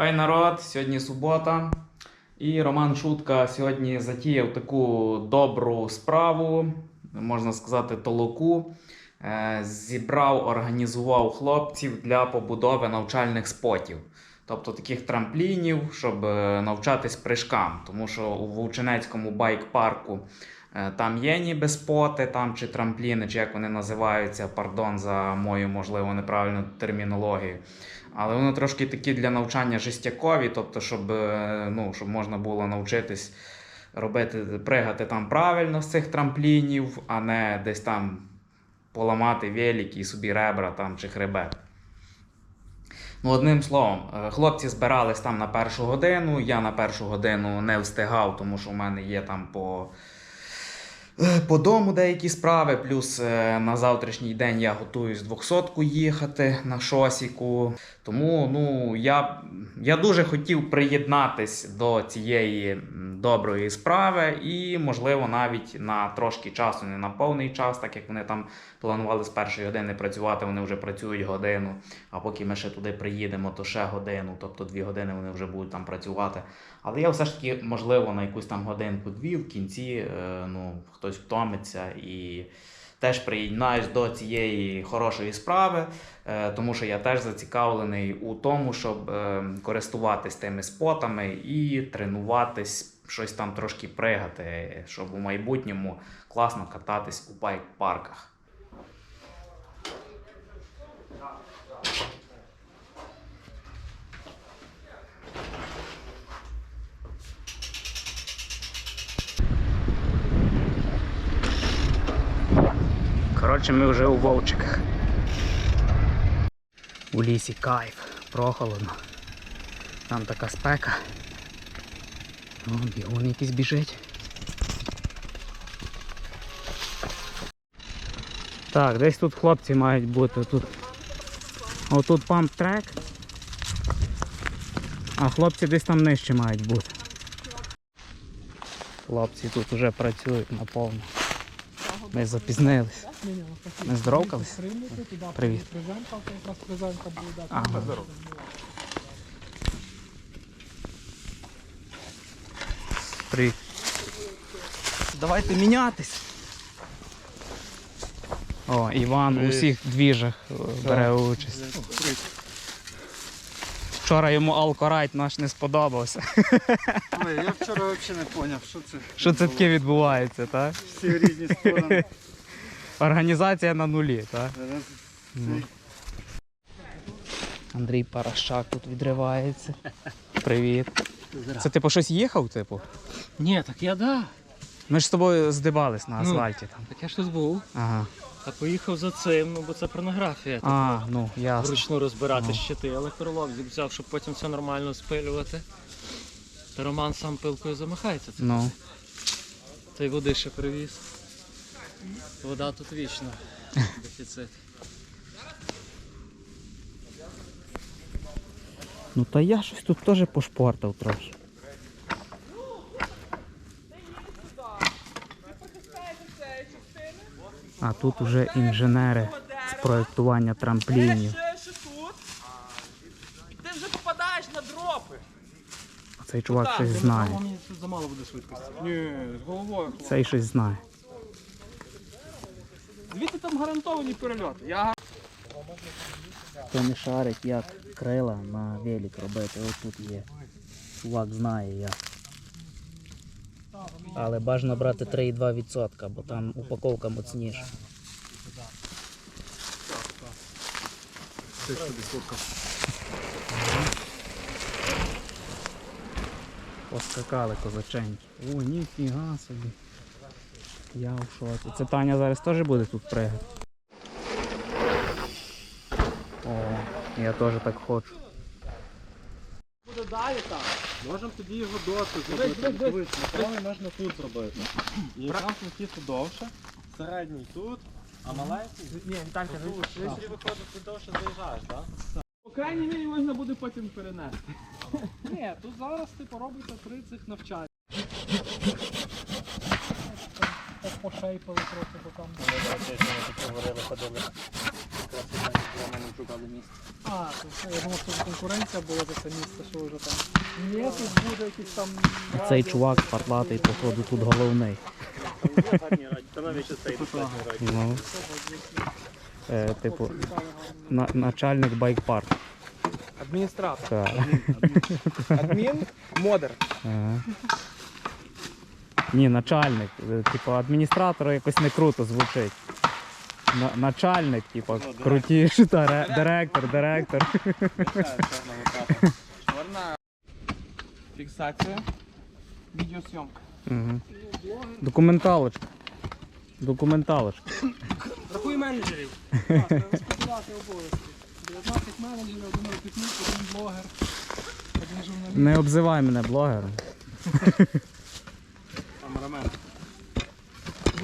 Хай народ, сьогодні субота. І Роман Шутка сьогодні затіяв таку добру справу, можна сказати, толоку. Е, Зібрав, організував хлопців для побудови навчальних спотів. Тобто таких трамплінів, щоб е, навчатись прыжкам. Тому що у Вовчинецькому байк-парку там є ніби споти, там чи трампліни, чи як вони називаються, пардон за мою, можливо, неправильну термінологію. Але вони трошки такі для навчання жестякові, тобто, щоб, е, ну, щоб можна було навчитись робити, пригати там правильно з цих трамплінів, а не десь там поламати велик і собі ребра там чи хребет. Ну, одним словом, е, хлопці збирались там на першу годину. Я на першу годину не встигав, тому що в мене є там по, е, по дому деякі справи. Плюс е, на завтрашній день я готуюсь 200 їхати на шосіку. Тому ну, я, я дуже хотів приєднатись до цієї доброї справи і, можливо, навіть на трошки часу, не на повний час, так як вони там планували з першої години працювати, вони вже працюють годину. А поки ми ще туди приїдемо, то ще годину, тобто дві години вони вже будуть там працювати. Але я все ж таки, можливо, на якусь там годинку-дві в кінці е, ну, хтось втомиться і теж приєднаюсь до цієї хорошої справи, е, тому що я теж зацікавлений у тому, щоб е, користуватись тими спотами і тренуватись, щось там трошки пригати, щоб у майбутньому класно кататись у байк-парках. Коротше, ми вже у Вовчиках. У лісі кайф, прохолодно. Там така спека. О, бігун якийсь біжить. Так, десь тут хлопці мають бути. Тут. Отут памп трек. А хлопці десь там нижче мають бути. Хлопці тут вже працюють наповну. Ми запізнились. Ми здоровкались? Привіт. Ага. Привіт. Давайте мінятись. О, Іван у всіх двіжах е, бере участь. Вчора йому алкорайт наш не сподобався. Ой, я вчора взагалі не зрозумів, що це. Що це таке відбувається, так? Всі різні сторони. Організація на нулі, так? Ну. Андрій Паращак тут відривається. Привіт. Це ти по щось їхав, типу? Ні, так я да. Ми ж з тобою здибались на Ну. асфальті там. Так я ж тут був. Ага. А поїхав за цим, ну бо це порнографія. А, ну, ясно. Вручну розбирати Ну. щити, але Крилов взяв, щоб потім все нормально спилювати. Та Роман сам пилкою замахається. Це. Ну. Та й води ще привіз. Вода тут вічно. Дефіцит. Ну та я щось тут теж пошпортав трохи. А тут уже інженери з проєктування трамплінів. І ти вже попадаєш на дропи. Цей чувак щось знає. Замало буде швидкості. Ні, з головою. Цей щось знає. Гарантовані перельоти. Я Хто не шарить, як крила на велик робити, ось тут є. Чувак знає як. Але бажано брати 3,2%, бо там упаковка моцніша. Поскакали козаченьки. О, ніфіга собі. Я в шоці. Це Таня зараз теж буде тут пригати. О, я теж так хочу. буду далі там. Можемо тоді його досить зробити. Дивись, направо можна тут зробити. І якраз летіти довше, середній тут, а маленький. Ні, Віталька. Якщо виходить, ти довше заїжджаєш, так? По крайній мірі можна буде потім перенести. Ні, тут зараз ти поробите три цих навчання. Пошейпали трохи, бо там. Ми такі говорили, ходили. А, то все, я думав, що конкуренція була за це місце, що вже там. Ні, тут буде якийсь там. Цей чувак патлатий, походу, тут головний. Ну. Е, типу, на, начальник байк-парку. Адміністратор. Так. Адмін модер. Ага. Ні, начальник. Е, Типу, адміністратор якось не круто звучить. На, начальник, типу, крутіше, та, ре- директор, директор. Чорна фіксація. Відеосйомка. Угу. Документалочка. Документалочка. Рахуй менеджерів. Так, розподіляти обов'язки. 19 менеджерів, один робітник, один блогер, один журналіст. Не обзивай мене блогером.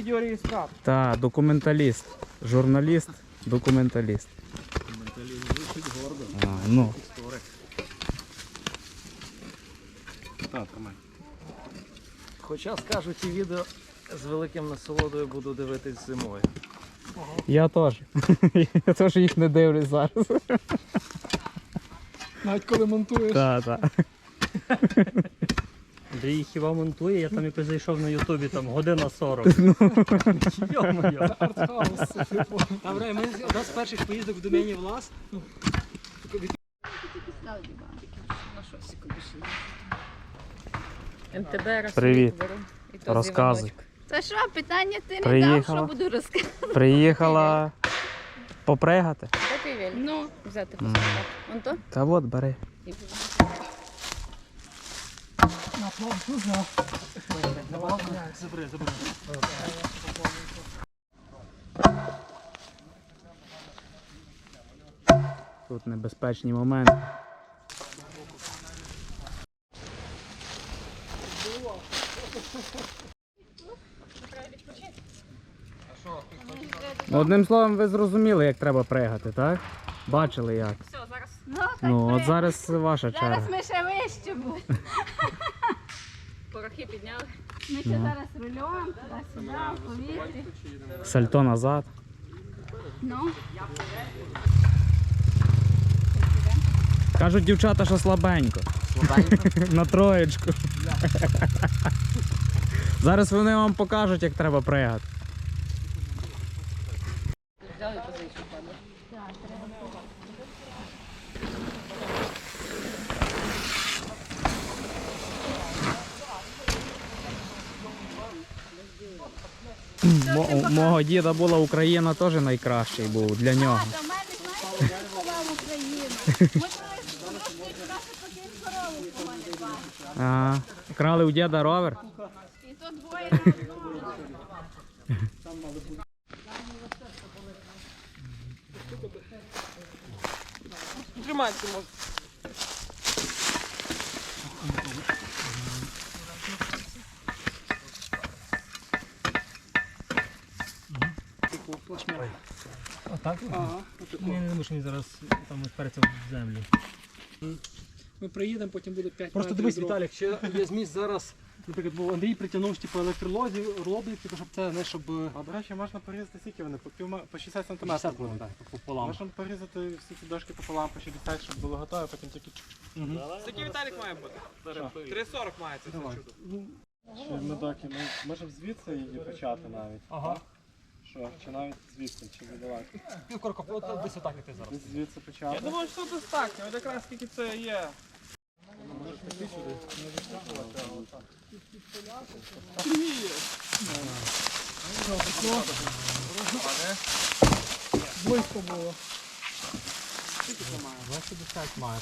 Відеореєстратор. Та, документаліст. Журналіст, документаліст. Документаліст А, ну. Так, тримай. Хоча скажу, ті відео з великим насолодою буду дивитись зимою. Я теж. Я теж їх не дивлюсь зараз. Навіть коли монтуєш. Так, так. Андрій хіба монтує, я там якось зайшов на Ютубі, там година 40. Йо-моє. Артхаус, типу. Та ми одна з перших поїздок в домені влас. МТБ раз Привіт. І то з Розказуй. Іваночка. Та що, питання ти не Приїхала. дав, що буду розказувати? Приїхала попригати. Ну, взяти посмотати. Вон то? Та от бери. І Забери, забери. Тут небезпечні моменти. Ну, Одним словом, ви зрозуміли, як треба пригати, так? Бачили як. Все, зараз. Ну, Ну, от зараз ваша черга. Зараз ми ще вище будемо. Підняли. Ми ще зараз рульом, туди-сюди, в повітрі. Сальто назад. Ну, Кажуть дівчата, що слабенько. На троєчку. Зараз вони вам покажуть, як треба пригати. Мо- у мого діда була Україна теж найкращий був для нього. Та мене, знаєте, як сховав Україну. Ми коли трошки краще поки корову сховали. А, крали у діда ровер. І то двоє одному. Тримайте можна. Отак? Ага. Ні, не думаю, зараз там впереться в землю. Ми приїдемо, потім буде 5 Просто дивись, дров. Віталік, ще є зміст зараз. Наприклад, був Андрій притягнув типу, електролозі, роблять, типу, щоб це не щоб е, А до речі, можна порізати скільки вони? По, півма... по 60 см. 50 хвилин, так, пополам. Можна порізати всі ці дошки пополам по 60, щоб було готове, потім тільки Скільки Віталік має бути? 3,40 має це Давай. Ще ми доки ми можемо звідси її почати навіть. Ага. Що? Чи навіть звідси, чи задавати? Півкорка, от десь отак і ти зараз. Десь звідси почати. Я думаю, що достатньо. От якраз скільки це є. Близько було. 250 має.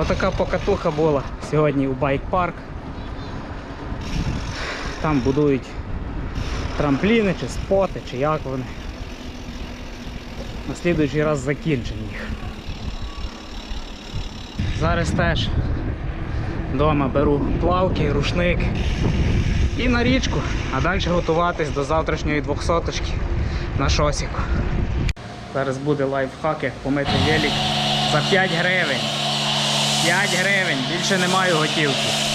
Отака покатуха була сьогодні у байк-парк. Там будують трампліни чи споти, чи як вони. На слідуючий раз закінчимо їх. Зараз теж вдома беру плавки, рушник і на річку, а далі готуватись до завтрашньої двохсоточки на шосіку. Зараз буде лайфхак, як помити велик за 5 гривень. 5 гривень, більше не маю готівки.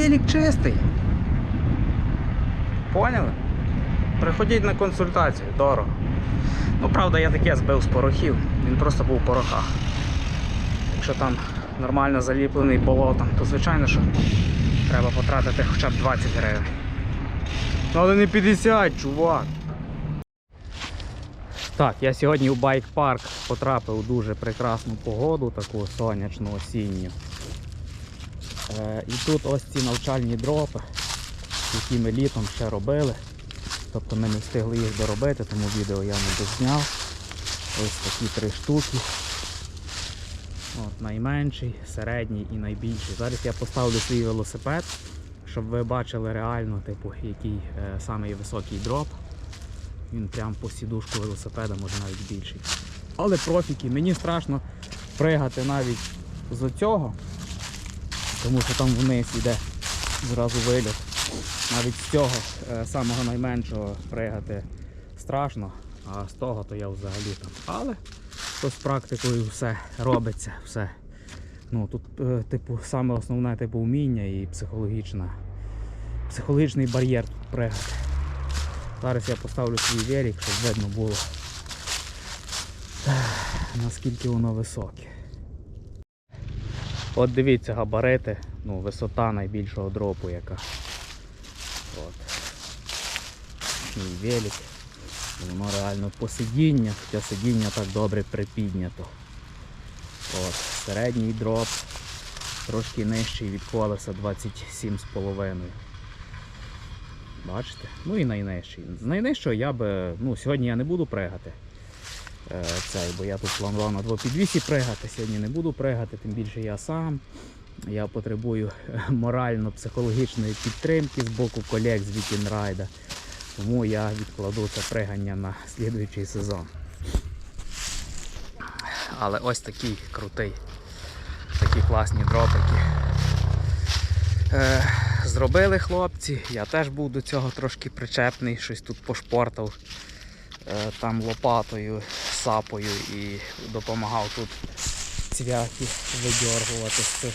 Велик чистий. Поняли? Приходіть на консультацію, дорого. Ну, правда, я таке збив з порохів. Він просто був у порохах. Якщо там нормально заліплений болотом, то звичайно, що треба потратити хоча б 20 гривень. Ну, але не 50, чувак. Так, я сьогодні у байк-парк потрапив у дуже прекрасну погоду, таку сонячну осінню. Е, і тут ось ці навчальні дропи, які ми літом ще робили. Тобто ми не встигли їх доробити, тому відео я не дозняв. Ось такі три штуки. От, найменший, середній і найбільший. Зараз я поставлю свій велосипед, щоб ви бачили реально, типу, який е, самий високий дроп. Він прям по сідушку велосипеда, може навіть більший. Але профіки, мені страшно пригати навіть з цього, тому що там вниз йде зразу вильот. Навіть з цього е, самого найменшого пригати страшно, а з того то я взагалі там. Але то з практикою все робиться, все. Ну, тут, е, типу, саме основне типу вміння і психологічна, психологічний бар'єр тут пригати. Зараз я поставлю свій велик, щоб видно було наскільки воно високе. От дивіться габарити, ну, висота найбільшого дропу яка. От. Мій велик. Воно реально по сидіння, хоча сидіння так добре припіднято. От. Середній дроп трошки нижчий від колеса 27,5. Бачите? Ну і найнижчий. З найнижчого я би. Ну, сьогодні я не буду пригати. Е, цей, бо я тут планував на двопідвісі пригати. Сьогодні не буду пригати, тим більше я сам. Я потребую морально-психологічної підтримки з боку колег з Вікінрайда. Тому я відкладу це пригання на слідуючий сезон. Але ось такий крутий, такі класні дропики. Е, зробили хлопці, я теж був до цього трошки причепний, щось тут пошпортав е, там лопатою, сапою і допомагав тут цвяхи видьоргувати з цих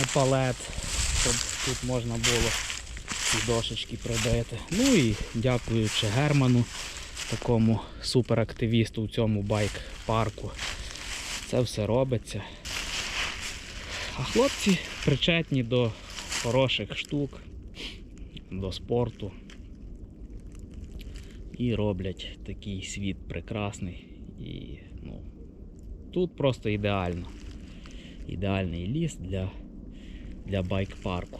е, палет, щоб тут можна було ці дошечки прибити. Ну і дякуючи Герману, такому суперактивісту в цьому байк-парку. Це все робиться. А хлопці причетні до хороших штук, до спорту. І роблять такий світ прекрасний. І ну, тут просто ідеально. Ідеальний ліс для, для байк-парку.